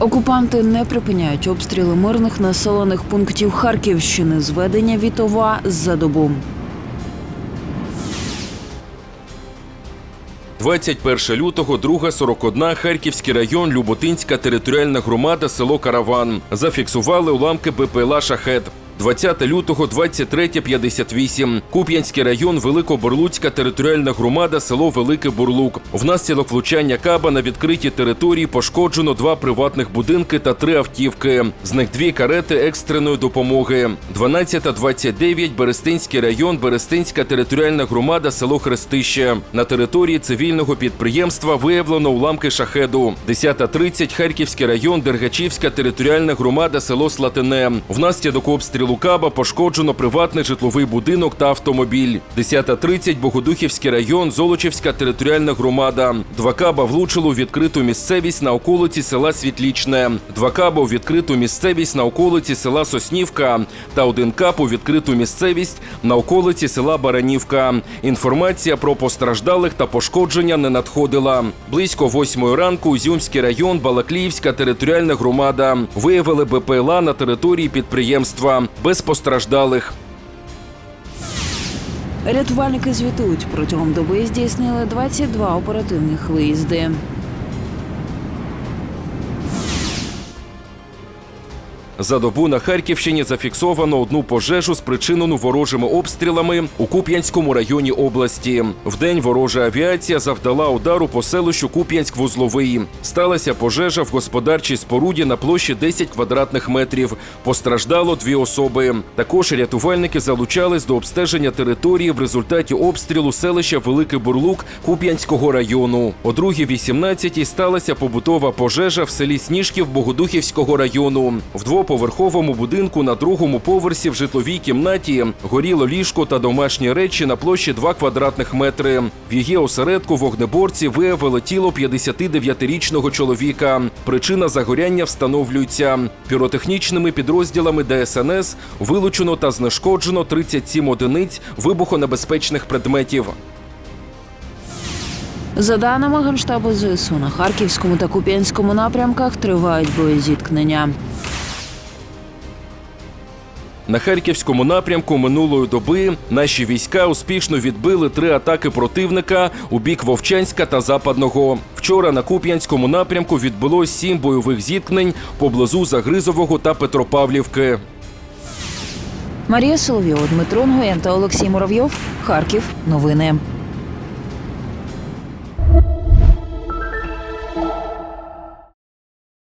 Окупанти не припиняють обстріли мирних населених пунктів Харківщини. Зведення Вітова за добу. 21 лютого, друга 41, Харківський район, Люботинська територіальна громада, село Караван. Зафіксували уламки БПЛА «Шахет». 20 лютого, 23.58. Куп'янський район, Великоборлуцька територіальна громада, село Великий Бурлук. Внаслідок влучання каба на відкритій території пошкоджено два приватних будинки та три автівки. З них дві карети екстреної допомоги. 12.29, Берестинський район, Берестинська територіальна громада, село Хрестище. На території цивільного підприємства виявлено уламки шахеду. 10.30, Харківський район, Дергачівська територіальна громада, село Слатине. Внаслідок обстрілу Каба пошкоджено приватний житловий будинок та автомобіль. 10.30, Богодухівський район, Золочівська територіальна громада. Два каба влучило у відкриту місцевість на околиці села Світлічне. Два каба у відкриту місцевість на околиці села Соснівка та один кап у відкриту місцевість на околиці села Баранівка. Інформація про постраждалих та пошкодження не надходила. Близько восьмої ранку Ізюмський район, Балакліївська територіальна громада виявили БПЛА на території підприємства без постраждалих. Рятувальники звітують протягом доби здійснили 22 оперативних виїзди. За добу на Харківщині зафіксовано одну пожежу, спричинену ворожими обстрілами у Куп'янському районі області. Вдень ворожа авіація завдала удару по селищу Куп'янськ-Вузловий. Сталася пожежа в господарчій споруді на площі 10 квадратних метрів. Постраждало дві особи. Також рятувальники залучались до обстеження території в результаті обстрілу селища Великий Бурлук Куп'янського району. О 2.18 сталася побутова пожежа в селі Сніжків Богодухівського району. В двоповерховому будинку на другому поверсі в житловій кімнаті горіло ліжко та домашні речі на площі 2 квадратних метри. В її осередку вогнеборці виявили тіло 59-річного чоловіка. Причина загоряння встановлюється. Піротехнічними підрозділами ДСНС вилучено та знешкоджено 37 одиниць вибухонебезпечних предметів. За даними Генштабу ЗСУ, на Харківському та Куп'янському напрямках тривають боєзіткнення. На харківському напрямку минулої доби наші війська успішно відбили три атаки противника у бік Вовчанська та Западного. Вчора на Куп'янському напрямку відбулось сім бойових зіткнень поблизу Загризового та Петропавлівки. Марія Соловйова, Дмитро Нгоєн та Олексій Муравйов. Харків. Новини.